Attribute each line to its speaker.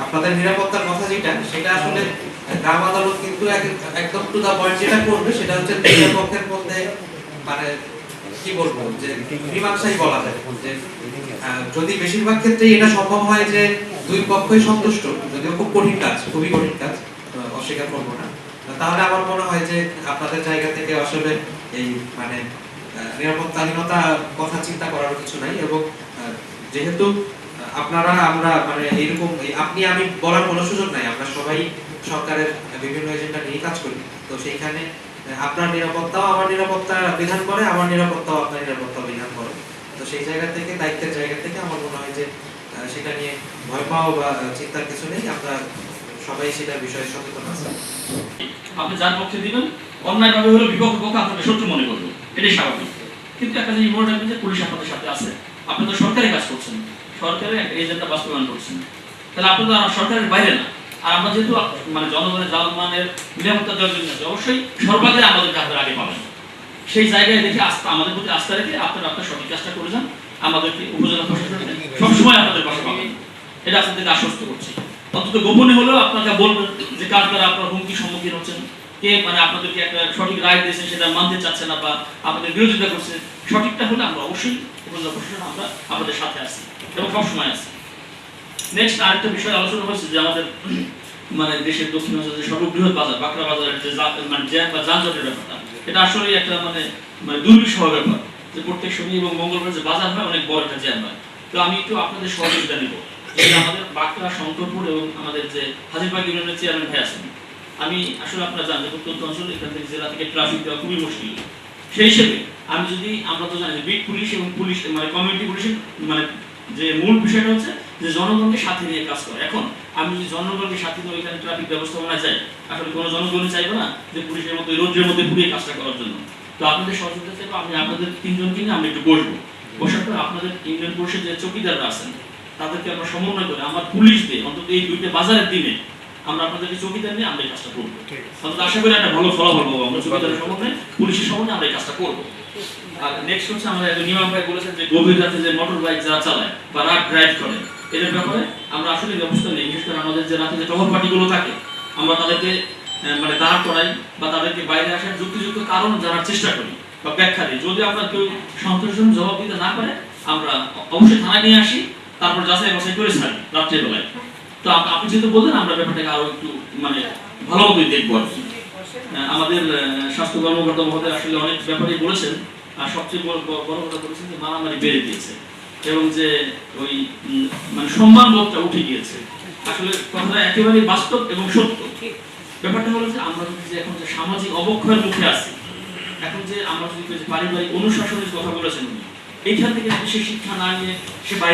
Speaker 1: আপনাদের নিরাপত্তার কথা যেটা, সেটা আসলে গ্রাম আদালত কিন্তু একদম টু দা পয়েন্ট যেটা করবে, সেটা হচ্ছে দুই পক্ষের মধ্যে মানে কি বলব, যে মীমাংসাই বলা যায়। যে যদি বেশিরভাগ ক্ষেত্রে এটা সম্ভব হয় যে দুই পক্ষই সন্তুষ্ট, যদিও খুব কঠিন কাজ, খুবই কঠিন কাজ অস্বীকার করব না। তাহলে আমার মনে হয় যে আপনাদের জায়গা থেকে আসলে এই মানে নিরাপত্তাহীনতা কথা চিন্তা করার কিছু নাই এবং যেহেতু আপনারা, আমরা মানে এইরকম এই- আপনি, আমি বলার কোনো সুযোগ নাই। আমরা সবাই সরকারের বিভিন্ন এজেন্ডা নিয়ে কাজ করি। তো সেইখানে আপনার নিরাপত্তাও আমার নিরাপত্তা বিধান করে, আমার নিরাপত্তাও আপনার নিরাপত্তা বিধান করে। তো সেই জায়গা থেকে, দায়িত্বের জায়গা থেকে আমার মনে হয় যে সেটা নিয়ে ভয় পাওয়া বা চিন্তার কিছু নেই। আমরা সবাই সেটার বিষয়ে সচেতন আছি।
Speaker 2: আপনি যার পক্ষে দিবেন, অন্যায়ভাবে হলে বিপক্ষ পক্ষ আপনাকে শত্রু মনে করবে। এটাই স্বাভাবিক। কিন্তু একটা জিনিস মনে রাখবেন যে, পুলিশ আপনাদের সাথে আছে। আপনি তো সরকারি কাজ করছেন। সরকারের একটা এজেন্ডা বাস্তবায়ন করছেন। তাহলে আপনি তো সরকারের বাইরে না। আর আমরা যেহেতু মানে জনগণের জানমানের নিরাপত্তা দেওয়ার জন্য অবশ্যই সর্বাগ্রে আমাদেরকে হাতের আগে পাবেন। সেই জায়গায় দেখে আস্থা, আমাদের প্রতি আস্থা রেখে আপনারা আপনার সঠিক কাজটা করে যান, আমাদেরকে উপজেলা প্রশাসন সবসময় আপনাদের পাশে পাবেন। এটা আপনাদেরকে আশ্বস্ত করছি। অন্তত গোপনে হলেও আপনাকে বলবেন, যে কার দ্বারা আপনার হুমকির সম্মুখীন হচ্ছেন, কে মানে আপনাদেরকে একটা সঠিক রায় দিয়েছে সেটা মানতে চাচ্ছে না বা আপনাদের বিরোধিতা করছে সঠিকটা হলে আমরা অবশ্যই উপজেলা প্রশাসন আমরা আপনাদের সাথে আছি এবং সবসময় আছি। নেক্সট আরেকটা বিষয় আলোচনা হয়েছে যে আমাদের মানে দেশের দক্ষিণ অঞ্চলে সর্ববৃহৎ বাজার, বাঁকড়া বাজারের যে মানে জ্যাম বা যানজটের ব্যাপারটা, এটা আসলে একটা মানে মানে দুর্বিষহ ব্যাপার। যে প্রত্যেক শনি এবং মঙ্গলবার যে বাজার হয়, অনেক বড় একটা জ্যাম হয়। তো আমি একটু আপনাদের সহযোগিতা নিব। আমাদের বাঁকড়া, শঙ্করপুর এবং আমাদের যে হাজিরবাগ ইউনিয়নের চেয়ারম্যান ভাই আছেন, আমি আসলে আপনারা জানেন যে প্রত্যন্ত অঞ্চল, এখান থেকে জেলা থেকে ট্রাফিক দেওয়া খুবই মুশকিল। সেই হিসেবে আমি যদি, আমরা তো জানি বিট পুলিশ এবং পুলিশ মানে কমিউনিটি পুলিশের মানে যে মূল বিষয়টা হচ্ছে যে জনগণকে সাথে নিয়ে কাজ করে। এখন আমি যদি জনগণকে সাথে নিয়ে ওইখানে ট্রাফিক ব্যবস্থাপনায় যাই, আসলে কোনো জনগণই চাইবে না যে পুলিশের মতো রোদ্রের মধ্যে ঘুরিয়ে কাজটা করার জন্য। তো আপনাদের সহযোগিতা চাইব, আমি আপনাদের তিনজনকে নিয়ে আমি একটু বসবো। বসার পর আপনাদের ইউনিয়ন পুলিশের যে চৌকিদাররা আছেন, তাদেরকে আমরা সমন্বয় করে আমার পুলিশ দিয়ে, অন্তত এই দুইটা বাজারের দিনে আমরা আপনাদেরকে চৌকিদার নিয়ে আমরা এই কাজটা করব। অন্তত আশা করি একটা ভালো ফলাফল পাবো। আমরা চৌকিদারের সমন্বয়ে পুলিশের সমন্বয়ে আমরা এই কাজটা করব। আর নেক্সট হচ্ছে নিয়ম ভাই বলেছেন যে গভীর রাতে যে মোটর বাইক যারা চালায় বা রাত ড্রাইভ করে এদের ব্যাপারে আমরা আসলে ব্যবস্থা নেই। বিশেষ করে আমাদের যে রাতে যে টহল পার্টিগুলো থাকে আমরা তাদেরকে মানে দাঁড় করাই বা তাদেরকে বাইরে আসার যুক্তিযুক্ত কারণ জানার চেষ্টা করি বা ব্যাখ্যা দিই। যদি আমরা কেউ সন্তোষজন জবাব দিতে না পারে আমরা অবশ্যই থানায় নিয়ে আসি তারপর যাচাই বাছাই করে ছাড়ি রাত্রেবেলায়। তো আপনি যেহেতু বললেন, আমরা ব্যাপারটাকে আরও একটু মানে দেখব আর কি। আমাদের স্বাস্থ্য কর্মকর্তা মহোদয় আসলে অনেক ব্যাপারেই বলেছেন, আর সবচেয়ে বড় কথা বলেছেন যে মারামারি বেড়ে গিয়েছে এবং যে ওই মানে সম্মান বোধটা উঠে গিয়েছে। আসলে কথাটা একেবারেই বাস্তব এবং সত্য। ব্যাপারটা হলো যে আমরা যদি যে এখন যে সামাজিক অবক্ষয়ের মুখে আছি, এখন যে আমরা যদি পারিবারিক অনুশাসনের কথা বলেছেন এইখান থেকে সে শিক্ষা না নিয়ে সে বাইরে